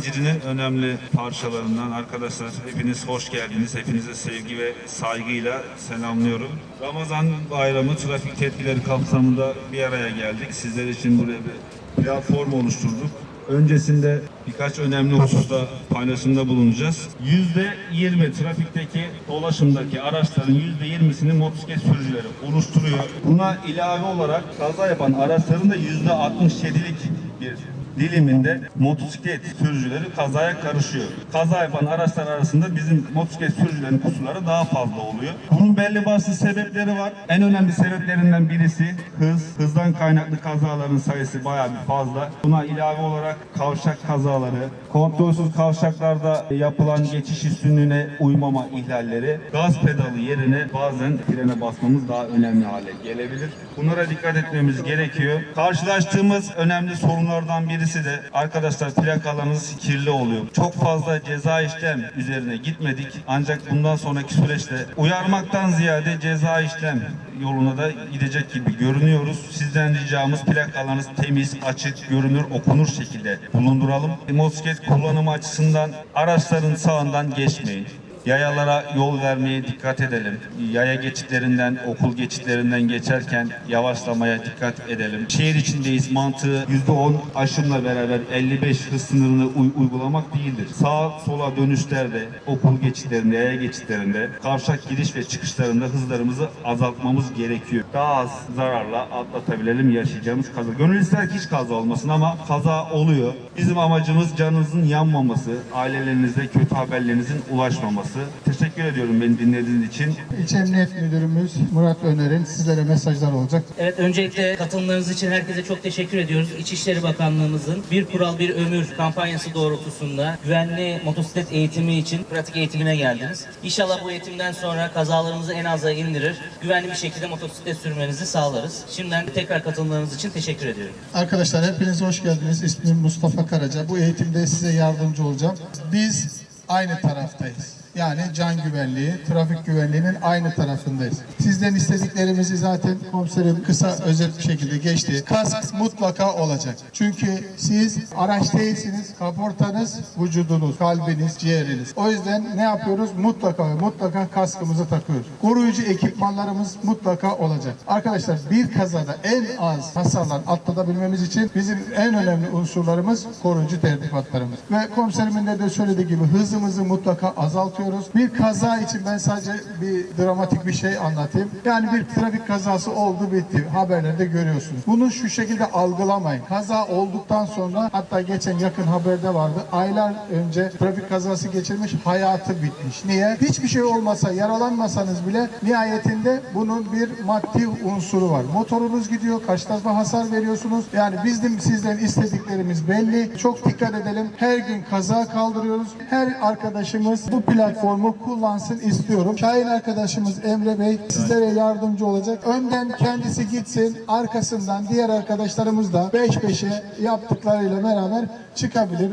zincirinin önemli parçalarından arkadaşlar hepiniz hoş geldiniz. Hepinize sevgi ve saygıyla selamlıyorum. Ramazan bayramı trafik tedbirleri kapsamında bir araya geldik. Sizler için buraya bir platform oluşturduk. Öncesinde birkaç önemli hususta paylaşımda bulunacağız. %20 trafikteki dolaşımdaki araçların %20'sini motosiklet sürücüleri oluşturuyor. Buna ilave olarak kaza yapan araçların da %67'lik bir diliminde motosiklet sürücüleri kazaya karışıyor. Kaza yapan araçlar arasında bizim motosiklet sürücülerin kusurları daha fazla oluyor. Bunun belli başlı sebepleri var. En önemli sebeplerinden birisi hız. Hızdan kaynaklı kazaların sayısı bayağı bir fazla. Buna ilave olarak kavşak kazaları, kontrolsüz kavşaklarda yapılan geçiş üstünlüğüne uymama ihlalleri, gaz pedalı yerine bazen frene basmamız daha önemli hale gelebilir. Bunlara dikkat etmemiz gerekiyor. Karşılaştığımız önemli sorunlardan birisi de arkadaşlar plakalarınız kirli oluyor. Çok fazla ceza işlem üzerine gitmedik. Ancak bundan sonraki süreçte uyarmaktan ziyade ceza işlem yoluna da gidecek gibi görünüyoruz. Sizden ricamız plakalarınız temiz, açık, görünür, okunur şekilde bulunduralım. Motosiklet kullanımı açısından araçların sağından geçmeyin. Yayalara yol vermeye dikkat edelim. Yaya geçitlerinden, okul geçitlerinden geçerken yavaşlamaya dikkat edelim. Şehir içindeyiz mantığı %10 aşımla beraber 55 hız sınırını uy- uygulamak değildir. Sağa sola dönüşlerde, okul geçitlerinde, yaya geçitlerinde, kavşak giriş ve çıkışlarında hızlarımızı azaltmamız gerekiyor. Daha az zararla atlatabilelim yaşayacağımız kaza. Gönül ister ki hiç kaza olmasın ama kaza oluyor. Bizim amacımız canınızın yanmaması, ailelerinize kötü haberlerinizin ulaşmaması. Teşekkür ediyorum beni dinlediğiniz için. İlçe Emniyet Müdürümüz Murat Öner'in sizlere mesajlar olacak. Evet öncelikle katılımlarınız için herkese çok teşekkür ediyoruz. İçişleri Bakanlığımızın Bir Kural Bir Ömür kampanyası doğrultusunda güvenli motosiklet eğitimi için pratik eğitimine geldiniz. İnşallah bu eğitimden sonra kazalarımızı en aza indirir, güvenli bir şekilde motosiklet sürmenizi sağlarız. Şimdiden tekrar katılımlarınız için teşekkür ediyorum. Arkadaşlar hepiniz hoş geldiniz. İsmim Mustafa Karaca. Bu eğitimde size yardımcı olacağım. Biz aynı taraftayız. Yani can güvenliği, trafik güvenliğinin aynı tarafındayız. Sizden istediklerimizi zaten komiserim kısa özet bir şekilde geçti. Kask mutlaka olacak. Çünkü siz araç değilsiniz. Kaportanız, vücudunuz, kalbiniz, ciğeriniz. O yüzden ne yapıyoruz? Mutlaka mutlaka kaskımızı takıyoruz. Koruyucu ekipmanlarımız mutlaka olacak. Arkadaşlar bir kazada en az hasarlan atlatabilmemiz için bizim en önemli unsurlarımız koruyucu tertibatlarımız. Ve komiserimin de söylediği gibi hızımızı mutlaka azaltıyoruz. Bir kaza için ben sadece bir dramatik bir şey anlatayım. Yani bir trafik kazası oldu bitti. Haberlerde görüyorsunuz. Bunu şu şekilde algılamayın. Kaza olduktan sonra hatta geçen yakın haberde vardı. Aylar önce trafik kazası geçirmiş hayatı bitmiş. Niye? Hiçbir şey olmasa yaralanmasanız bile nihayetinde bunun bir maddi unsuru var. Motorunuz gidiyor, kaç defa hasar veriyorsunuz. Yani bizim sizden istediklerimiz belli. Çok dikkat edelim. Her gün kaza kaldırıyoruz. Her arkadaşımız bu platformu kullansın istiyorum. Şahin arkadaşımız Emre Bey sizlere yardımcı olacak. Önden kendisi gitsin, arkasından diğer arkadaşlarımız da 5-5'e yaptıklarıyla beraber çıkabilir.